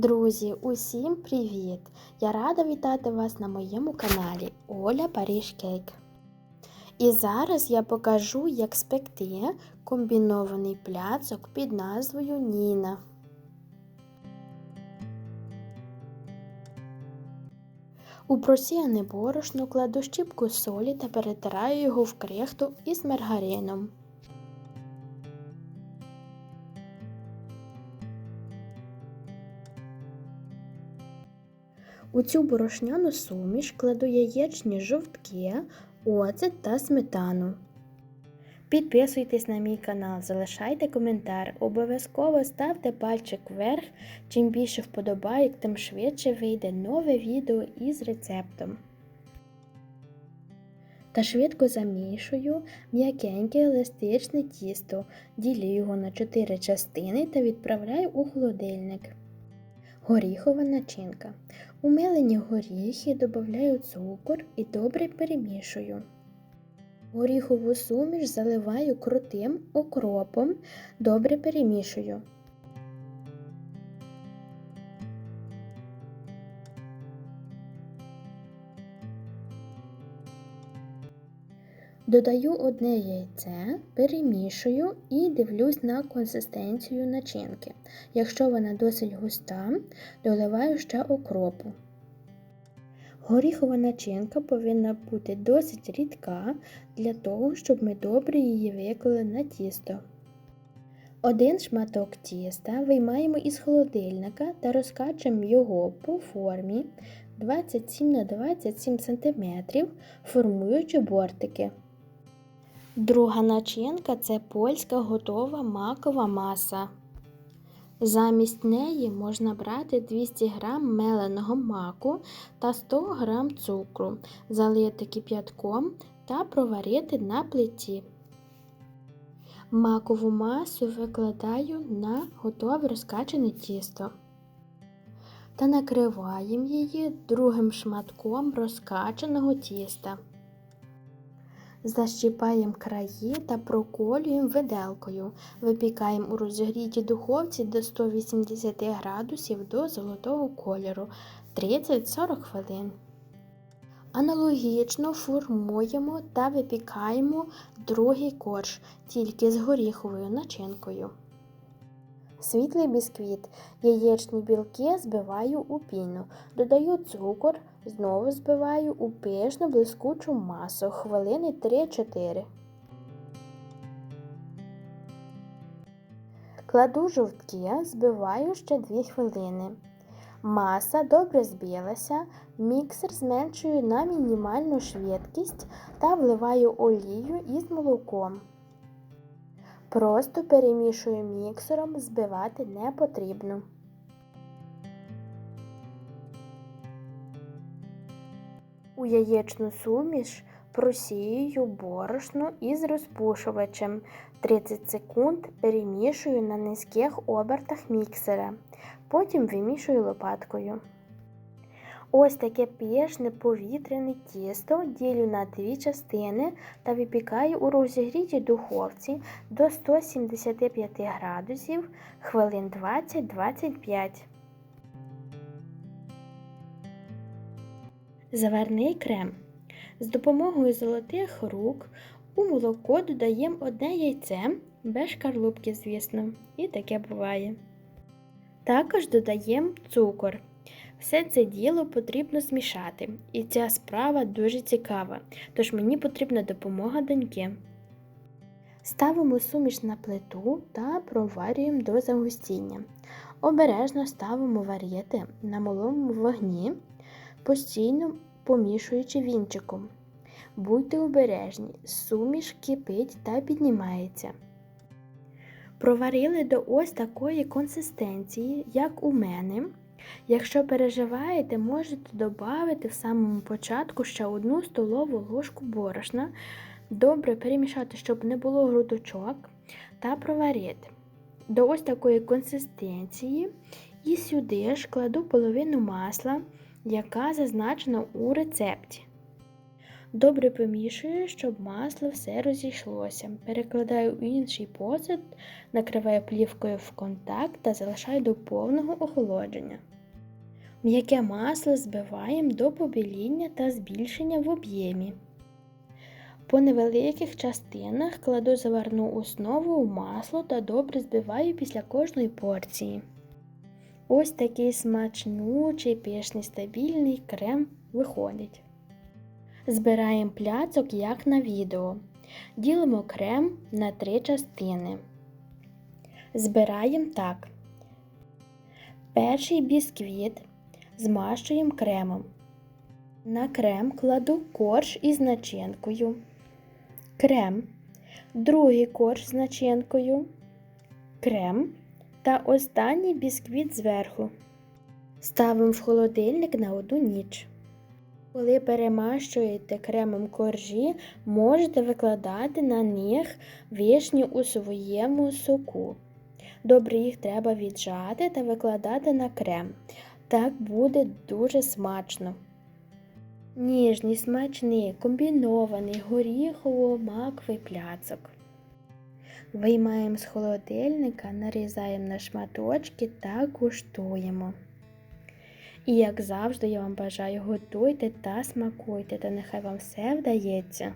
Друзі, усім привіт! Я рада вітати вас на моєму каналі Оля Паріж Кейк. І зараз я покажу, як спекти комбінований пляцок під назвою Ніна. У просіяне борошно кладу щіпку солі та перетираю його в крихту із маргарином. У цю борошняну суміш кладу яєчні жовтки, оцет та сметану. Підписуйтесь на мій канал, залишайте коментар, обов'язково ставте пальчик вверх. Чим більше вподобайок, тим швидше вийде нове відео із рецептом. Та швидко замішую м'якеньке еластичне тісто, ділю його на 4 частини та відправляю у холодильник. Горіхова начинка. У горіхи додаю цукор і добре перемішую. Горіхову суміш заливаю крутим окропом, добре перемішую. Додаю одне яйце, перемішую і дивлюсь на консистенцію начинки. Якщо вона досить густа, доливаю ще окропу. Горіхова начинка повинна бути досить рідка для того, щоб ми добре її виклали на тісто. Один шматок тіста виймаємо із холодильника та розкачуємо його по формі 27 на 27 см, формуючи бортики. Друга начинка це польська готова макова маса. Замість неї можна брати 200 г меленого маку та 100 г цукру, залити кип'ятком та проварити на плиті. Макову масу викладаю на готове розкачане тісто та накриваємо її другим шматком розкачаного тіста. Защіпаємо краї та проколюємо виделкою. Випікаємо у розігрітій духовці до 180 градусів до золотого кольору 30-40 хвилин. Аналогічно формуємо та випікаємо другий корж, тільки з горіховою начинкою. Світлий бісквіт. Яєчні білки збиваю у піну. Додаю цукор, знову збиваю у пишну блискучу масу хвилини 3-4. Кладу жовтки, збиваю ще 2 хвилини. Маса добре збилася, міксер зменшую на мінімальну швидкість та вливаю олію із молоком. Просто перемішую міксером, збивати не потрібно. У яєчну суміш просіюю борошно із розпушувачем. 30 секунд перемішую на низьких обертах міксера. Потім вимішую лопаткою. Ось таке пішне повітряне тісто ділю на дві частини та випікаю у розігрітій духовці до 175 градусів хвилин 20-25. Заварний крем. З допомогою золотих рук у молоко додаємо одне яйце, без шкарлупки, звісно, і таке буває. Також додаємо цукор. Все це діло потрібно змішати, і ця справа дуже цікава, тож мені потрібна допомога доньки. Ставимо суміш на плиту та проварюємо до загустіння. Обережно ставимо варіти на малому вогні, постійно помішуючи вінчиком. Будьте обережні, суміш кипить та піднімається. Проварили до ось такої консистенції, як у мене. Якщо переживаєте, можете додати в самому початку ще одну столову ложку борошна, добре перемішати, щоб не було грудочок, та проварити. До ось такої консистенції і сюди ж кладу половину масла, яка зазначена у рецепті. Добре помішую, щоб масло все розійшлося. Перекладаю в інший посуд, накриваю плівкою в контакт та залишаю до повного охолодження. М'яке масло збиваємо до побіління та збільшення в об'ємі. По невеликих частинах кладу заварну основу в масло та добре збиваю після кожної порції. Ось такий смачнючий, пишний стабільний крем виходить. Збираємо пляцок, як на відео. Ділимо крем на три частини. Збираємо так. Перший бісквіт змащуємо кремом. На крем кладу корж із начинкою. Крем, другий корж з начинкою, крем та останній бісквіт зверху. Ставимо в холодильник на одну ніч. Коли перемащуєте кремом коржі, можете викладати на них вишні у своєму соку. Добре їх треба віджати та викладати на крем. Так буде дуже смачно. Ніжний, смачний, комбінований горіхово-маковий пляцок. Виймаємо з холодильника, нарізаємо на шматочки та куштуємо. І, як завжди, я вам бажаю, готуйте та смакуйте, та нехай вам все вдається.